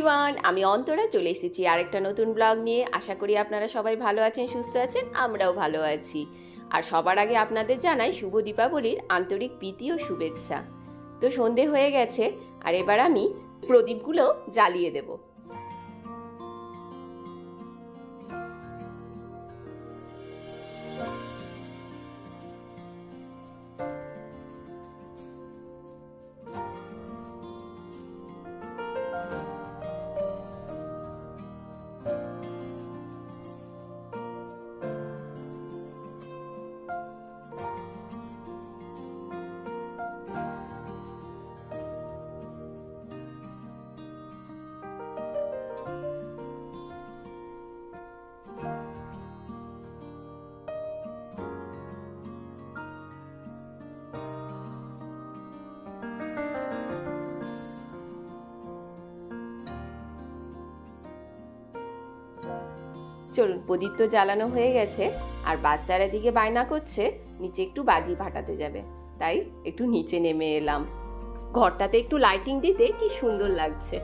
Everyone আমি অন্তরা, চলে এসেছি আরেকটা নতুন ব্লগ নিয়ে। আশা করি আপনারা সবাই ভালো আছেন, সুস্থ আছেন, আমরাও ভালো আছি। আর সবার আগে আপনাদের জানাই শুভ দীপাবলির আন্তরিক প্রীতি ও শুভেচ্ছা। তো সন্ধে হয়ে গেছে, আর এবার আমি প্রদীপগুলো জ্বালিয়ে দেব। চলুন, প্রদীপ তো জ্বালানো হয়ে গেছে, আর বাচ্চারা দিকে বায়না করছে, নিচে একটু বাজি ফাটাতে যাবে। তাই একটু নিচে নেমে এলাম। ঘরটাতে একটু লাইটিং দিতে কি সুন্দর লাগছে।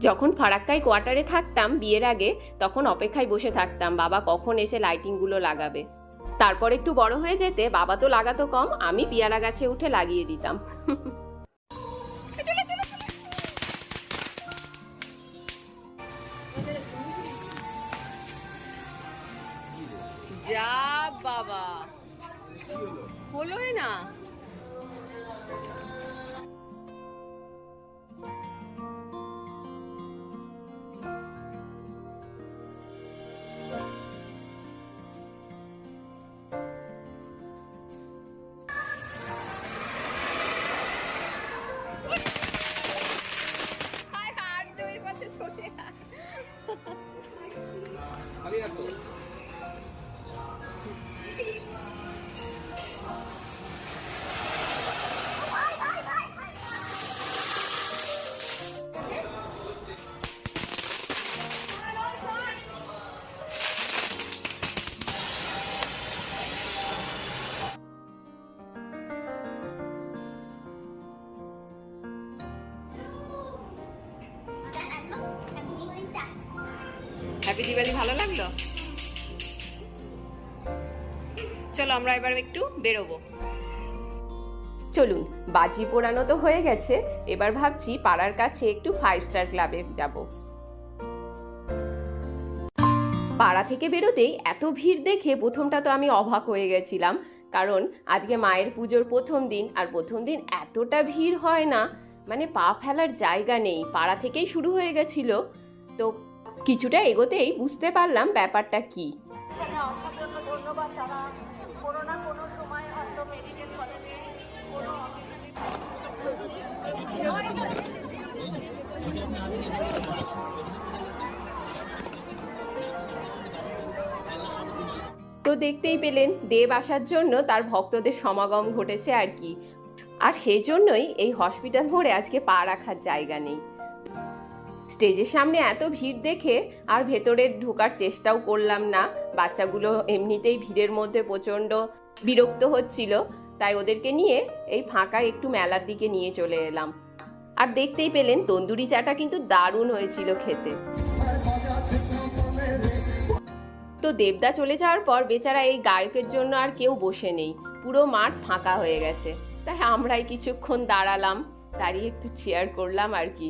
যখন ফারাক্কায় কোয়ার্টারে থাকতাম বিয়ের আগে, তখন অপেক্ষায় বসে থাকতাম, বাবা কখন এসে লাইটিংগুলো লাগাবে। তারপর একটু বড় হয়ে যেতে, বাবা তো লাগাতো কম, আমি পিয়ারা গাছে উঠে লাগিয়ে দিতাম। যা বাবা। হলোই না। হ্যাপি দিওয়ালি ভালো লাগল? চলো আমরা এবার একটু বেরোবো। চলুন, বাজি পোড়ানো তো হয়ে গেছে। এবার ভাবছি পাড়ার কাছে একটু ফাইভ স্টার ক্লাবে যাব। পাড়া থেকে বেরোতেই এত ভিড় দেখে প্রথমটা তো আমি অবাক হয়ে গেছিলাম। কারণ আজকে মায়ের পুজোর প্রথম দিন, আর প্রথম দিন এতটা ভিড় হয় না। মানে পা ফেলার জায়গা নেই। পাড়া থেকেই শুরু হয়ে গেছিল। তো কিছুটা এগোতেই বুঝতে পারলাম ব্যাপারটা কি। তো দেখতেই পেলেন দেব আসার জন্য তার ভক্তদের সমাগম ঘটেছে আর কি। আর সেজন্যই এই হসপিটাল মোড়ে আজকে পা রাখার জায়গা নেই। স্টেজের সামনে এত ভিড় দেখে আর ভেতরে ঢোকার চেষ্টাও করলাম না। বাচ্চাগুলো এমনিতেই ভিড়ের মধ্যে প্রচণ্ড বিরক্ত হচ্ছিল। তাই ওদেরকে নিয়ে এই ফাঁকা একটু মেলার দিকে নিয়ে চলে এলাম। আর দেখতেই পেলেন তন্দুরি চাটা কিন্তু দারুণ হয়েছিল খেতে। তো দেবদা চলে যাওয়ার পর বেচারা এই গায়কের জন্য আর কেউ বসে নেই। পুরো মাঠ ফাঁকা হয়ে গেছে। তাই আমরাই কিছুক্ষণ দাঁড়ালাম, দাঁড়িয়ে একটু চেয়ার করলাম আর কি।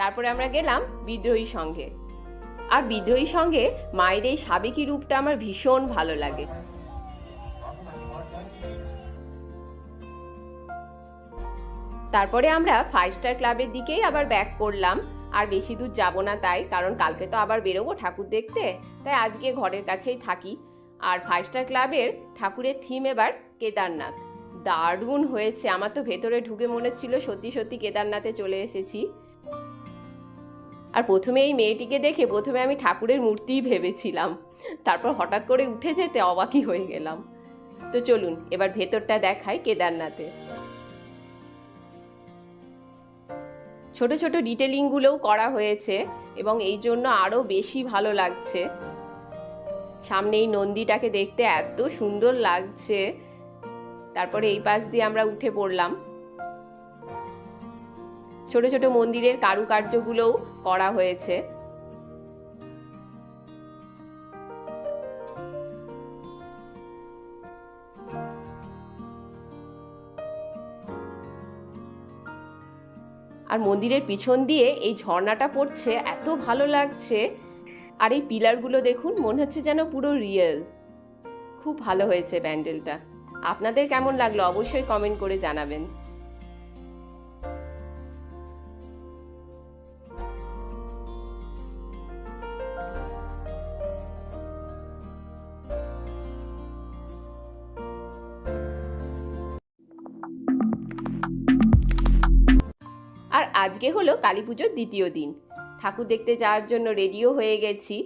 তারপরে আমরা গেলাম বিদ্রোহী সঙ্গে। আর বিদ্রোহী সঙ্গে মায়ের এই সাবেকি রূপটা আমার ভীষণ ভালো লাগে। তারপরে আমরা ফাইভ স্টার ক্লাবের দিকেই আবার ব্যাক করলাম। আর বেশি দূর যাব না তাই, কারণ কালকে তো আবার বেরোবো ঠাকুর দেখতে। তাই আজকে ঘরের কাছেই থাকি। আর ফাইভ স্টার ক্লাবের ঠাকুরের থিম এবার কেদারনাথ। দারুণ হয়েছে। আমার তো ভেতরে ঢুকে মনে হচ্ছিল সত্যি সত্যি কেদারনাথে চলে এসেছি। আর প্রথমে এই মেয়েটিকে দেখে প্রথমে আমি ঠাকুরের মূর্তিই ভেবেছিলাম। তারপর হঠাৎ করে উঠে যেতে অবাকই হয়ে গেলাম। তো চলুন, এবার ভেতরটা দেখাই কেদারনাথে। ছোট ছোট ডিটেলিংগুলোও করা হয়েছে এবং এই জন্য আরও বেশি ভালো লাগছে। সামনে এই নন্দীটাকে দেখতে এত সুন্দর লাগছে। তারপরে এই পাশ দিয়ে আমরা উঠে পড়লাম। ছোট ছোট মন্দিরের কারুকার্যগুলোও করা হয়েছে। আর মন্দিরের পিছন দিয়ে এই ঝর্ণাটা পড়ছে, এত ভালো লাগছে। আর এই পিলারগুলো দেখুন, মনে হচ্ছে যেন পুরো রিয়েল। খুব ভালো হয়েছে প্যান্ডেলটা। আপনাদের কেমন লাগল অবশ্যই কমেন্ট করে জানাবেন। আর আজকে হলো কালী পুজোর দ্বিতীয় দিন। ঠাকুর দেখতে যাওয়ার জন্য রেডিও হয়ে গেছি।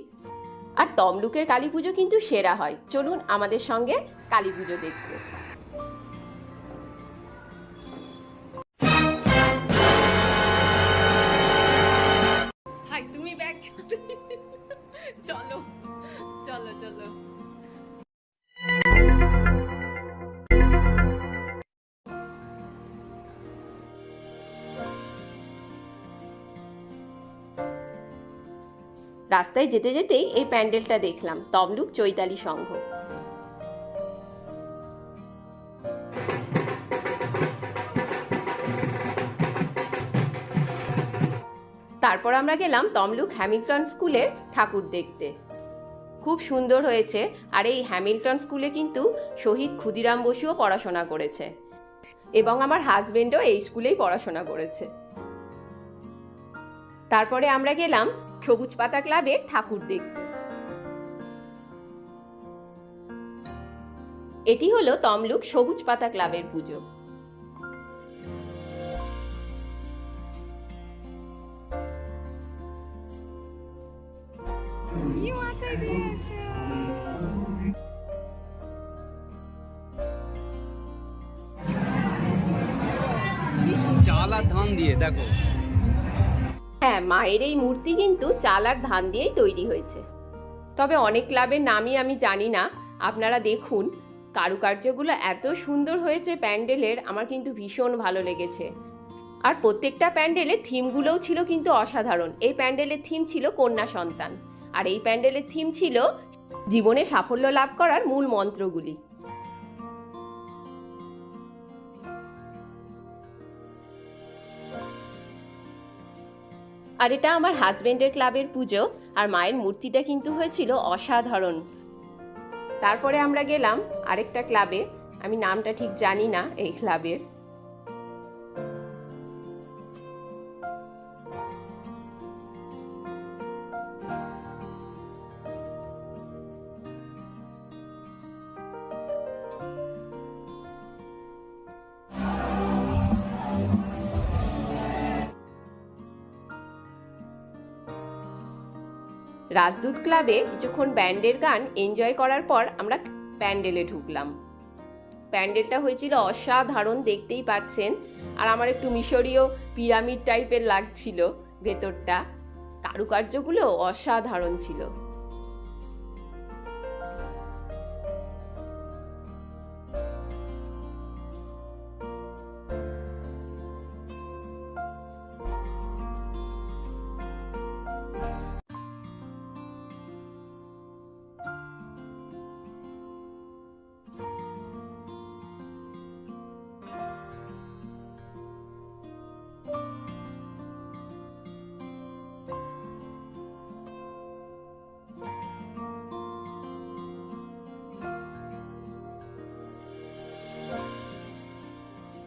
আর তমলুকের কালী পুজো কিন্তু সেরা হয়। চলুন আমাদের সঙ্গে কালী পুজো দেখতে। তুমি রাস্তায় যেতে যেতেই এই প্যান্ডেলটা দেখলাম, তমলুক চৈতালি সংঘ। তারপর আমরা গেলাম তমলুক হ্যামিল্টন স্কুলে ঠাকুর দেখতে। খুব সুন্দর হয়েছে, আর এই হ্যামিল্টন স্কুলে কিন্তু শহীদ ক্ষুদিরাম বসুও পড়াশোনা করেছে এবং আমার হাজবেন্ডও এই স্কুলেই পড়াশোনা করেছে। তারপরে আমরা গেলাম সবুজ পাতা ক্লাবের ঠাকুর দেখতে। এটি হলো তমলুক সবুজ পাতা ক্লাবের পুজো। আর ধান দিয়ে, দেখো। হ্যাঁ মায়ের এই মূর্তি কিন্তু চাল আর ধান দিয়েই তৈরি হয়েছে। তবে অনেক ক্লাবের নামই আমি জানি না। আপনারা দেখুন, কারুকার্যগুলো এত সুন্দর হয়েছে প্যান্ডেলের, আমার কিন্তু ভীষণ ভালো লেগেছে। আর প্রত্যেকটা প্যান্ডেলের থিমগুলোও ছিল কিন্তু অসাধারণ। এই প্যান্ডেলের থিম ছিল কন্যা সন্তান। আর এই প্যান্ডেলের থিম ছিল জীবনে সাফল্য লাভ করার মূল মন্ত্রগুলি। আর এটা আমার হাজব্যান্ডের ক্লাবের পুজো, আর মায়ের মূর্তিটা কিন্তু হয়েছিল অসাধারণ। তারপরে আমরা গেলাম আরেকটা ক্লাবে আমি নামটা ঠিক জানি না এই ক্লাবের রাজদূত ক্লাবে কিছুক্ষণ ব্যান্ডের গান এনজয় করার পর আমরা প্যান্ডেলে ঢুকলাম। প্যান্ডেলটা হয়েছিল অসাধারণ, দেখতেই পাচ্ছেন। আর আমার একটু মিশরীয় পিরামিড টাইপের লাগছিল ভেতরটা। কারুকার্যগুলো অসাধারণ ছিল।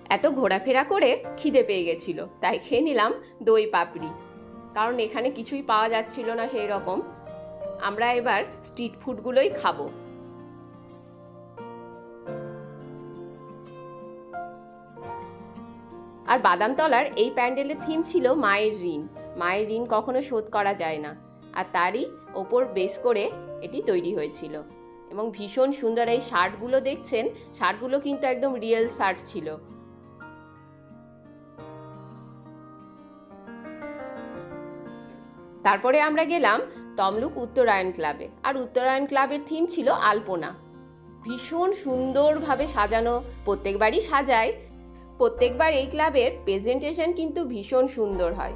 এত ঘোরাফেরা করে খিদে পেয়ে গেছিল। তাই খেয়ে নিলাম দই পাপড়ি। কারণ এখানে কিছুই পাওয়া যাচ্ছিল না সেই রকম। আমরা এবার স্ট্রিট ফুডগুলোই খাব। আর বাদামতলার এই প্যান্ডেলের থিম ছিল মায়ের ঋণ। মায়ের ঋণ কখনো শোধ করা যায় না। আর তারই ওপর বেস করে এটি তৈরি হয়েছিল। এবং ভীষণ সুন্দর এই শার্টগুলো দেখছেন, শার্টগুলো কিন্তু একদম রিয়েল শার্ট ছিল। তারপরে আমরা গেলাম তমলুক উত্তরায়ণ ক্লাবে। আর উত্তরায়ণ ক্লাবের থিম ছিল আলপনা। ভীষণ সুন্দরভাবে সাজানো, প্রত্যেকবারই সাজায়। প্রত্যেকবার এই ক্লাবের প্রেজেন্টেশন কিন্তু ভীষণ সুন্দর হয়।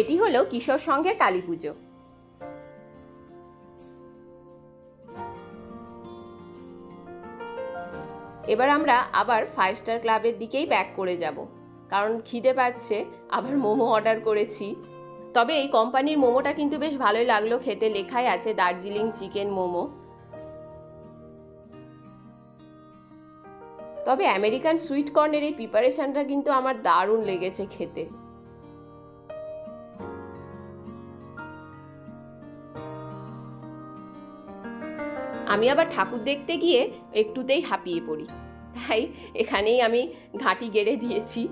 এটি হলো কিশোর সংঘের কালী পুজো। এবার আমরা আবার ফাইভ স্টার ক্লাবের দিকেই ব্যাক করে যাব। কারণ খিদে পাচ্ছে, আবার মোমো অর্ডার করেছি। তবে এই কোম্পানির মোমোটা কিন্তু বেশ ভালোই লাগল খেতে। লেখাই আছে দার্জিলিং চিকেন মোমো। তবে আমেরিকান সুইট কর্নের এই প্রিপারেশনটা কিন্তু আমার দারুণ লেগেছে খেতে। আমি আবার ঠাকুর দেখতে গিয়ে একটুতেই হাঁপিয়ে পড়ি। তাই এখানেই আমি ঘাঁটি গেড়ে দিয়েছি,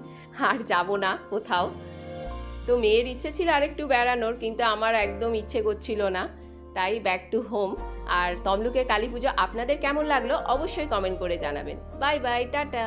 আর যাব না কোথাও। তো মেয়ের ইচ্ছে ছিল আরেকটু বেড়ানোর, কিন্তু আমার একদম ইচ্ছে করছিল না। তাই ব্যাক টু হোম আর তমলুকের কালী পুজো আপনাদের কেমন লাগল অবশ্যই কমেন্ট করে জানাবেন। Bye bye tata.